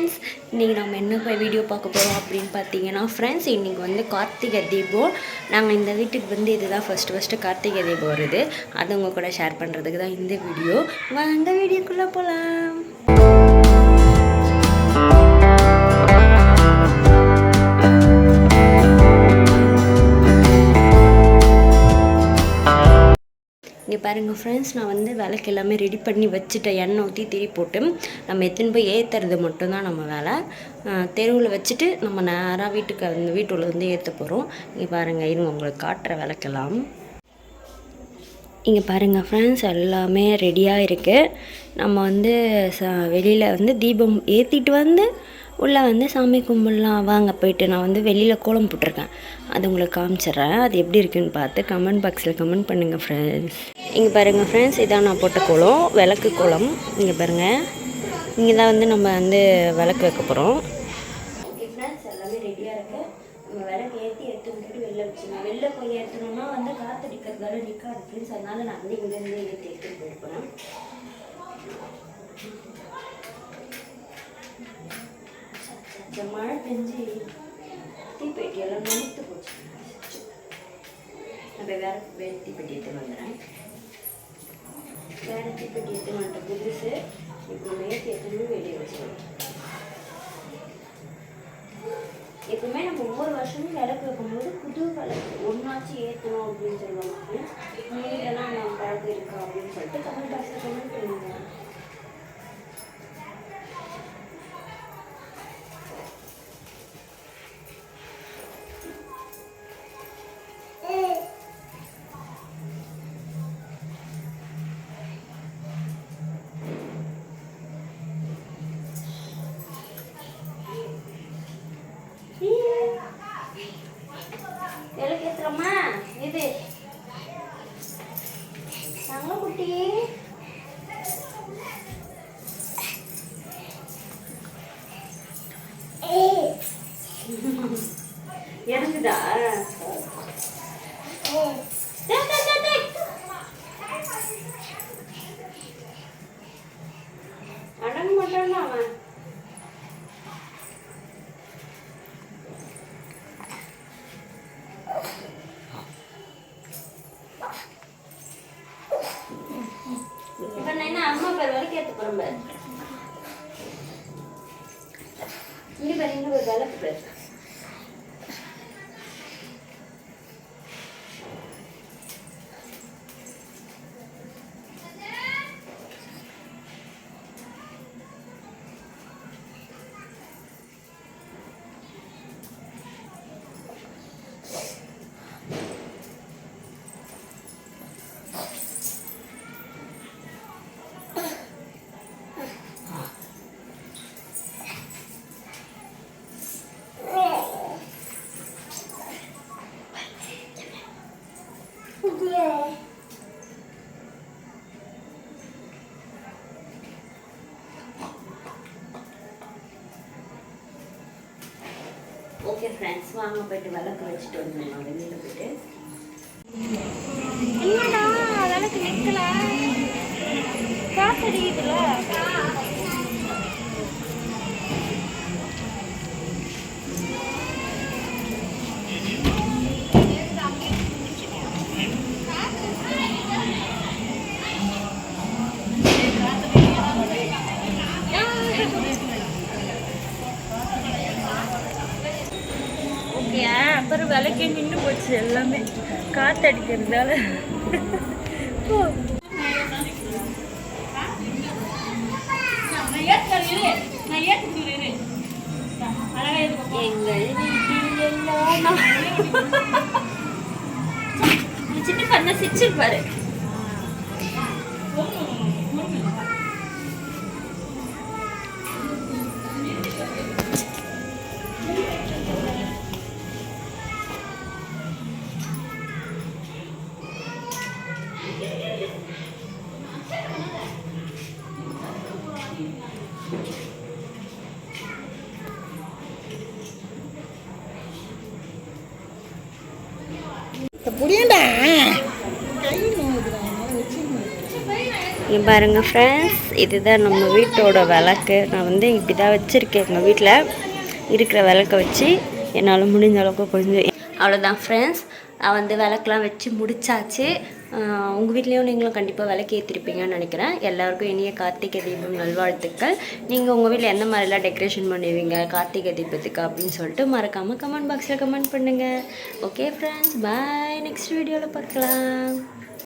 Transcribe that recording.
Friends இன்றைக்கி நம்ம என்ன போய் வீடியோ பார்க்க போகிறோம் அப்படின்னு பார்த்தீங்கன்னா ஃப்ரெண்ட்ஸ் இன்றைக்கி வந்து கார்த்திகை தீபம். நாங்கள் இந்த வீட்டுக்கு வந்து இதுதான் ஃபஸ்ட்டு ஃபஸ்ட்டு கார்த்திகை தீபம் வருது. அது உங்கள் கூட ஷேர் பண்ணுறதுக்கு தான் இந்த வீடியோ. வாங்க வீடியோக்குள்ளே போகலாம் பாருங்கள் ஃப்ரெண்ட்ஸ் நான் வந்து விளக்கு எல்லாமே ரெடி பண்ணி வச்சுட்டேன். எண்ணெய் ஊற்றி திரி போட்டு. நம்ம எத்தனை போய் ஏற்றுறது மட்டும்தான் நம்ம வேலை. தெருவில் வச்சுட்டு நம்ம நேராக வீட்டுக்கு அந்த வீட்டுள்ள வந்து ஏற்ற போகிறோம் இங்கே பாருங்கள் இருங்க உங்களுக்கு காட்டுற விளக்கெல்லாம். இங்கே பாருங்கள் ஃப்ரெண்ட்ஸ் எல்லாமே ரெடியாக இருக்குது நம்ம வந்து ச வெளியில் வந்து தீபம் ஏற்றிட்டு வந்து உள்ளே வந்து சாமி கும்பிடலாம் வாங்க போயிட்டு நான் வந்து வெளியில் கோலம் போட்டிருக்கேன். அது உங்களுக்கு காமிச்சிட்றேன். அது எப்படி இருக்குன்னு பார்த்து கமெண்ட் பாக்ஸில் கமெண்ட் பண்ணுங்கள் ஃப்ரெண்ட்ஸ் இங்கே பாருங்கள் ஃப்ரெண்ட்ஸ் இதான் நான் போட்ட கோலம். விளக்கு கோலம். இங்கே பாருங்கள் இங்கே தான் வந்து நம்ம வந்து விளக்கு வைக்க போகிறோம் ஓகே ஃப்ரெண்ட்ஸ் எல்லாமே ரெடியாக இருக்குது நம்ம விளக்கு ஏற்றி எடுத்து விட்டுட்டு வெளில வச்சுருங்க வெளில போய் ஏற்றணும்னா வந்து காற்றடிக்கிறதால நிற்காது ஃப்ரெண்ட்ஸ் அதனால நான் வந்து இங்கேருந்து ஏற்றி எடுத்துகிட்டு போயிருப்பேன் இந்த மழை பெஞ்சு தீப்பெட்டி எல்லாம் நமுத்து போச்சு. நம்ம வேற வேறு தீப்பெட்டி எடுத்து வந்துடுறேன். வேறு தீப்பெட்டி எடுத்து வந்துட்ட புதுசு இப்போ நேற்று எடுத்துன்னு வெளியே வச்சுருவோம் எப்பவுமே நம்ம ஒவ்வொரு வருஷமும் விளக்கு வைக்கும்போது புது விளக்கு ஒன்றாச்சும் ஏற்றணும் அப்படின்னு சொல்லுவாங்க. நீங்களாம் நம்ம பழக்கம் இருக்கா அப்படின்னு சொல்லிட்டு தமிழ் பாக்ஸில் விளக்கு ஏற்றுறோமா இது. தங்க குட்டி. எனக்குதா. அடங்க மாட்டானா அவன் இப்ப நான் அம்மா பேர் வரைக்கும் ஏற்ற போறேன் பாரு. இங்க பாரு இங்க ஒரு விளக்கு பேர் ஓகே ஃப்ரெண்ட்ஸ் வாங்க போயிட்டு விளக்கு வச்சுட்டு வந்தேன் நான் வெளியில் போயிட்டு. என்னடா விளக்கு நிற்கல காசு ஓகே அப்புறம் விளக்கே நின்று போச்சு எல்லாமே. காற்று அடிக்கிறதால சின்ன பண்ண சிரிச்சிருப்பாரு புரியண்டா? இங்கே பாருங்கள் ஃப்ரெண்ட்ஸ் இதுதான் நம்ம வீட்டோட விளக்கு. நான் வந்து இப்படி தான் வச்சுருக்கேன் எங்கள் வீட்டில் இருக்கிற விளக்க வச்சு என்னால் முடிஞ்ச அளவுக்கு கொஞ்சம் அவ்வளோதான் ஃப்ரெண்ட்ஸ் வந்து விளக்கெலாம் வச்சு முடிச்சாச்சு. உங்கள் வீட்லேயும் நீங்களும் கண்டிப்பாக விளக்கு ஏற்றிருப்பீங்கன்னு நினைக்கிறேன். எல்லாருக்கும் இனிய கார்த்திகை தீபம் நல்வாழ்த்துக்கள். நீங்கள் உங்கள் வீட்டில் எந்த மாதிரிலாம் டெக்கரேஷன் பண்ணுவீங்க? கார்த்திகை தீபத்துக்கு அப்படின்னு சொல்லிட்டு மறக்காமல் கமெண்ட் பாக்ஸில் கமெண்ட் பண்ணுங்கள் ஓகே ஃப்ரெண்ட்ஸ் பாய் நெக்ஸ்ட் வீடியோவில் பார்க்கலாம்.